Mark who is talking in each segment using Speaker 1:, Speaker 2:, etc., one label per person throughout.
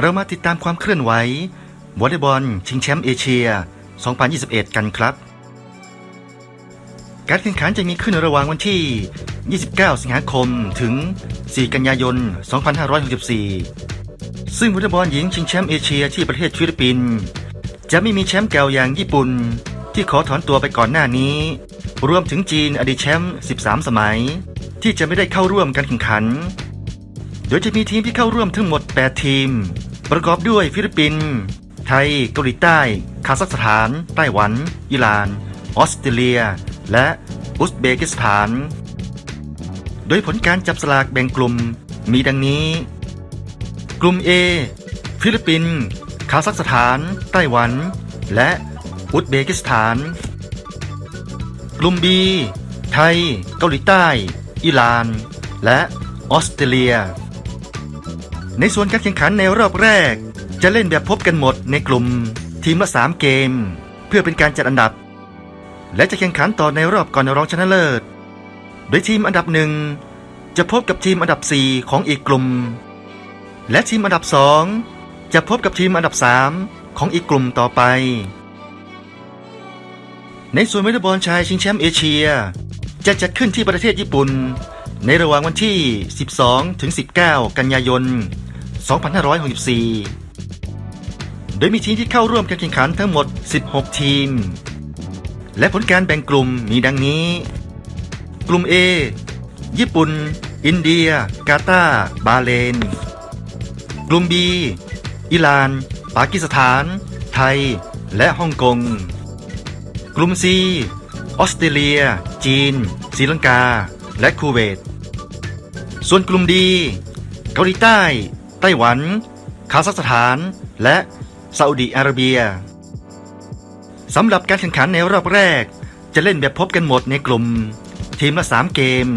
Speaker 1: เรามาติดตามความเคลื่อนไหววอลเลย์บอลชิงแชมป์เอเชีย 2021 กันครับ การแข่งขันจะมีขึ้นระหว่างวันที่ 29 สิงหาคมถึง 4 กันยายน 2564 ซึ่งวอลเลย์บอลหญิงชิงแชมป์เอเชียที่ประเทศฟิลิปปินส์จะไม่มีแชมป์เก่าอย่างญี่ปุ่น ที่ขอถอนตัวไปก่อนหน้านี้ รวมถึงจีนอดีตแชมป์ 13 สมัย ที่จะไม่ได้เข้าร่วมการแข่งขัน โดยจะมีทีมที่เข้าร่วมทั้งหมด 8 ทีม ประกอบด้วยฟิลิปปินส์ไทย เกาหลีใต้ คาซัคสถาน ไต้หวัน อิหร่าน ออสเตรเลีย และอุซเบกิสถาน โดยผลการจับสลากแบ่งกลุ่มมีดังนี้ กลุ่ม A ฟิลิปปินส์ คาซัคสถาน ไต้หวัน และอุซเบกิสถาน กลุ่ม B ไทย เกาหลีใต้ อิหร่าน และออสเตรเลีย ในส่วนการแข่งขันในรอบแรก จะเล่นแบบพบกันหมดในกลุ่ม ทีมละ 3 เกม เพื่อเป็นการจัดอันดับ และจะแข่งขันต่อในรอบก่อนรองชนะเลิศ โดยทีมอันดับหนึ่งจะพบกับทีมอันดับ 4 ของอีกกลุ่ม และทีมอันดับ 2 จะพบกับทีมอันดับ 3 ของอีกกลุ่มต่อไป ในส่วนวอลเลย์บอลชายชิงแชมป์เอเชีย จะจัดขึ้นที่ประเทศญี่ปุ่นในระหว่างวันที่ 12 ถึง 19 กันยายน 2564 โดยมีทีมที่เข้าร่วมการแข่งขันทั้งหมด 16 ทีม และผลการแบ่งกลุ่มมีดังนี้ กลุ่ม A ญี่ปุ่น อินเดีย กาตาร์บาเลน กลุ่ม B อิหร่าน ปากีสถาน ไทย และฮ่องกง กลุ่ม C ออสเตรเลีย จีนศรีลังกา และคูเวต ส่วนกลุ่มดี เกาหลีใต้ ไต้หวัน คาซัคสถาน และซาอุดิอาระเบียสำหรับการแข่งขันในรอบแรก จะเล่นแบบพบกันหมดในกลุ่ม ทีมละ 3 เกม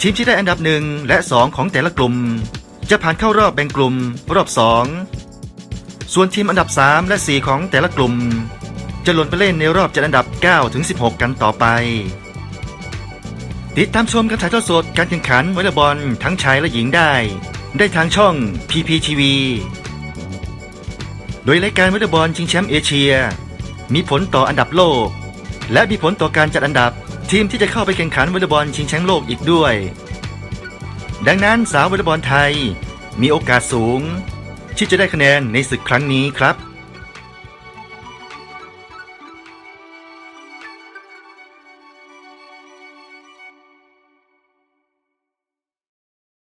Speaker 1: ทีมที่ได้อันดับหนึ่งและ 2 ของแต่ละกลุ่ม จะผ่านเข้ารอบแบ่งกลุ่มรอบ 2 ส่วนทีมอันดับ 3 และ 4 ของแต่ละกลุ่ม จะหล่นไปเล่นในรอบจัดอันดับ 9 ถึง 16 กันต่อไป ติดตามชมการถ่ายทอดสดการแข่งขันวอลเลย์บอลทั้งชายและหญิงได้ ได้ทางช่อง PPTV โดยรายการวอลเลย์บอลชิงแชมป์เอเชีย มีผลต่ออันดับโลก และมีผลต่อการจัดอันดับทีมที่จะเข้าไปแข่งขันวอลเลย์บอลชิงแชมป์โลกอีกด้วย ดังนั้นสาววอลเลย์บอลไทยมีโอกาสสูง ที่จะได้คะแนนในศึกครั้งนี้ครับ